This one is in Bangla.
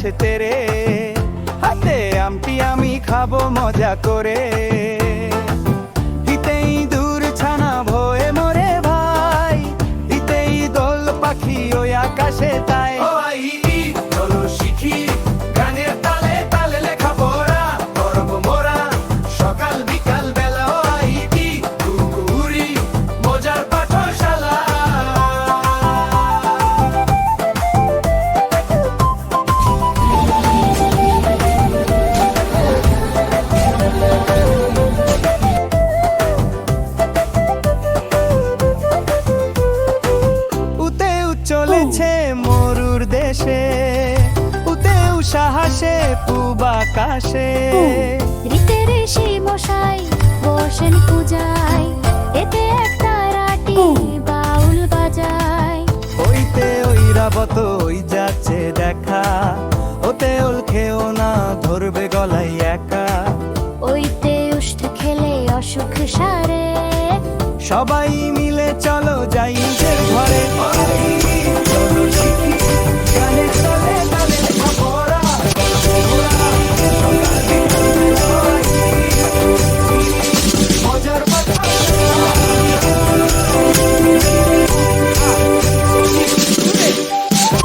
আছে তেরে। হাতে আমটি আমি খাব মজা করে। চলেছে মরুর দেশে। উতেও সাহসে পূব আকাশে। ঋষি মশাই বসেন পূজায়। এতে একটা রাটি বাউল বাজায়। হইতে ওই রাবত ওই যাচ্ছে দেখা। ওতে ওল খেও না ধরবে গলাই একা। ওইতে উষ্ঠ খেলে অসুখ সারে। সবাই মিলে চলো যাই